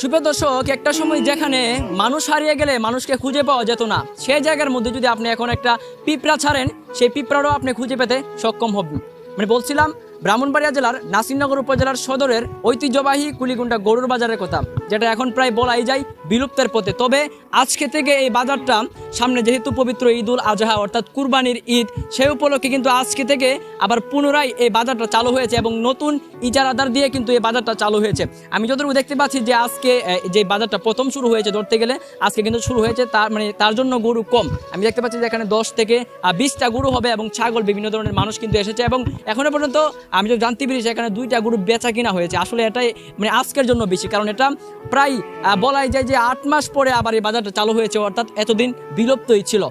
সুপ্রিয় দর্শক, একটা সময় যেখানে মানুষ হারিয়ে গেলে মানুষকে খুঁজে পাওয়া যেত না। সেই জায়গার মধ্যে যদি আপনি এখন একটা পিঁপড়া ছাড়েন, সেই পিঁপড়ারও আপনি খুঁজে পেতে সক্ষম হবেন। মানে বলছিলাম, ব্রাহ্মণবাড়িয়া জেলার, নাসিরনগর উপজেলার সদরের ঐতিহ্যবাহী কুলিগুন্ডা গরুর বাজারের কথা, যেটা এখন প্রায় বলাই যায় বিলুপ্তের পথে। তবে আজকে থেকে এই বাজারটা সামনে যেহেতু পবিত্র ঈদ উল আজহা, অর্থাৎ কুরবানির ঈদ সেই উপলক্ষে কিন্তু আজকে থেকে আবার পুনরায় এই বাজারটা চালু হয়েছে এবং নতুন ইজারাদার দিয়ে কিন্তু এই বাজারটা চালু হয়েছে। আমি যতটুকু দেখতে পাচ্ছি যে আজকে যে বাজারটা প্রথম শুরু হয়েছে ধরতে গেলে, আজকে কিন্তু শুরু হয়েছে তার মানে তার জন্য গরু কম। আমি দেখতে পাচ্ছি যে এখানে দশ থেকে বিশটা গরু হবে এবং ছাগল, বিভিন্ন ধরনের মানুষ কিন্তু এসেছে এবং এখনও পর্যন্ত আমি তো জানতে পেরেছি এখানে দুইটা গরু বেচা কিনা হয়েছে, আসলে এটাই মানে আজকের জন্য বেশি। কারণ এটা প্রায় বলাই যায় যে আট মাস পরে আবার এই বাজারটা চালু হয়েছে, অর্থাৎ এতদিন বিলুপ্তই ছিল।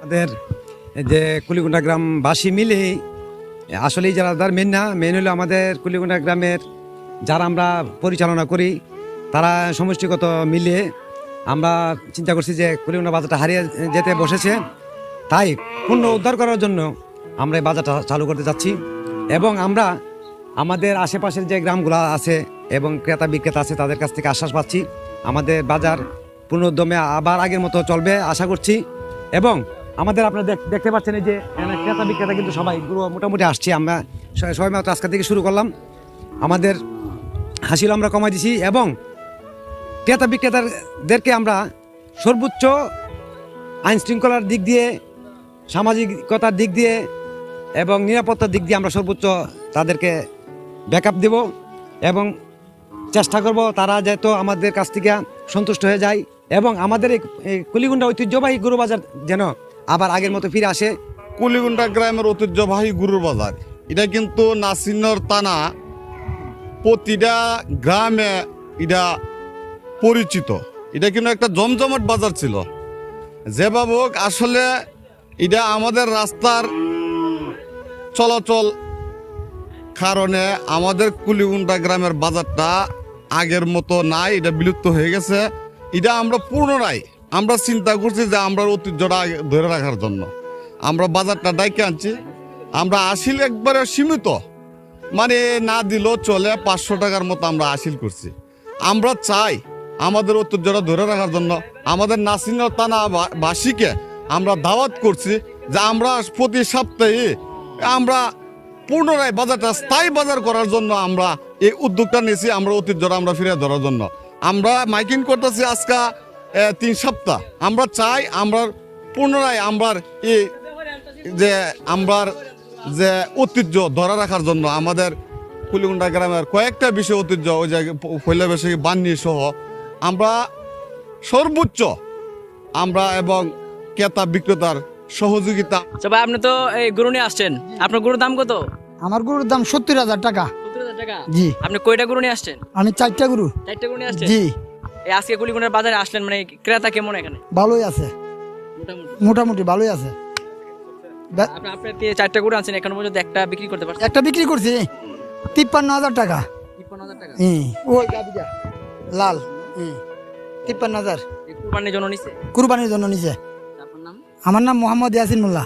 যে কুলিগুন্ডা গ্রামবাসী মিলে আসলে যারা তার মেন না মেন হলো আমাদের কুলিগুন্ডা গ্রামের যারা আমরা পরিচালনা করি, তারা সমষ্টিগত মিলে আমরা চিন্তা করছি যে কুলিগুন্ডা বাজারটা হারিয়ে যেতে বসেছে। তাই পূর্ণ উদ্ধার করার জন্য আমরা এই বাজারটা চালু করতে যাচ্ছি এবং আমরা আমাদের আশেপাশের যে গ্রামগুলো আছে এবং ক্রেতা বিক্রেতা আছে, তাদের কাছ থেকে আশ্বাস পাচ্ছি। আমাদের বাজার পুনর্দমে আবার আগের মতো চলবে, আশা করছি। এবং আমাদের আপনারা দেখ- দেখতে পাচ্ছেন এই যে ক্রেতা বিক্রেতা কিন্তু সবাই গুরু মোটামুটি আসছি। আমরা সবাই মাত্র আজকে থেকে শুরু করলাম। আমাদের হাসিল আমরা কমাই দিছি এবং ক্রেতা বিক্রেতাদেরকে আমরা সর্বোচ্চ আইন শৃঙ্খলার দিক দিয়ে, সামাজিকতার দিক দিয়ে এবং নিরাপত্তার দিক দিয়ে আমরা সর্বোচ্চ তাদেরকে ব্যাকআপ দেব এবং চেষ্টা করব তারা যেহেতু আমাদের কাছ থেকে সন্তুষ্ট হয়ে যায় এবং আমাদের এই কুলিগুন্ডা ঐতিহ্যবাহী গরু বাজার যেন আবার আগের মতো ফিরে আসে। কুলিগুন্ডা গ্রামের ঐতিহ্যবাহী গুরুর বাজার। এটা কিন্তু নাসিনর টানা প্রতিটা গ্রামে এটা পরিচিত। এটা কিন্তু একটা জমজমাট বাজার ছিল। যেভাবে হোক আসলে এটা আমাদের রাস্তার চলাচল কারণে আমাদের কুলিগুন্ডা গ্রামের বাজারটা আগের মতো নাই, এটা বিলুপ্ত হয়ে গেছে। এটা আমরা পুনরায় আমরা চিন্তা করছি যে আমরা ঐতিহ্যটা ধরে রাখার জন্য। আমরা বাজারটা ডাইকে আনছি। আমরা আসিল একবারে সীমিত। মানে না দিলেও চলে, পাঁচশো টাকার মতো আমরা আসিল করছি। আমরা চাই আমাদের ঐতিহ্যটা ধরে রাখার জন্য। আমাদের নাসিন তানা বাসীকে আমরা দাওয়াত করছি যে আমরা প্রতি সপ্তাহে আমরা পুনরায় বাজারটা স্থায়ী বাজার করার জন্য আমরা এই উদ্যোগটা নিয়েছি, আমরা ঐতিহ্যটা আমরা ফিরে ধরার জন্য। আমরা মাইকিং করতেছি আজকে তিন সপ্তাহ। আমরা চাই আমরা পুনরায় আমরা এই যে আমরার যে ঐতিহ্য ধরে রাখার জন্য আমাদের কুলিগুন্ডা গ্রামের কয়েকটা বিষয় ঐতিহ্য ওই যে পয়লা বৈশাখী বান্নি সহ আমরা সর্বোচ্চ আমরা এবং ক্রেতা বিক্রেতার সহযোগিতা আচ্ছা ভাই আপনি তো এই গরু নিয়ে আসছেন। আপনার গরুর দাম কত? আমার গরুর দাম সত্তর হাজার টাকা। সত্তর হাজার টাকা? জি। আপনি কয়টা গরু নিয়ে আসছেন? আমি চারটা গরু। চারটা গরু নিয়ে আসছেন? জি। এই আজকে কুলিগুন্ডার বাজারে আসলেন মানে ক্রেতা কেমন এখানে? ভালোই আছে। মোটামুটি। মোটামুটি ভালোই আছে। আপনি আপনার দিয়ে চারটা গরু আনছেন? এখন পর্যন্ত একটা বিক্রি করতে পারছেন? একটা বিক্রি করছি। তিপ্পান্ন হাজার টাকা। তিপ্পান্ন হাজার টাকা? হুম, ওই গাবিটা লাল। হুম, তিপ্পান্ন হাজার। কুরবানির জন্য নিচ্ছে কুরবানির জন্য আপনার নাম? আমার নাম মোহাম্মদ ইয়াসিন মোল্লা।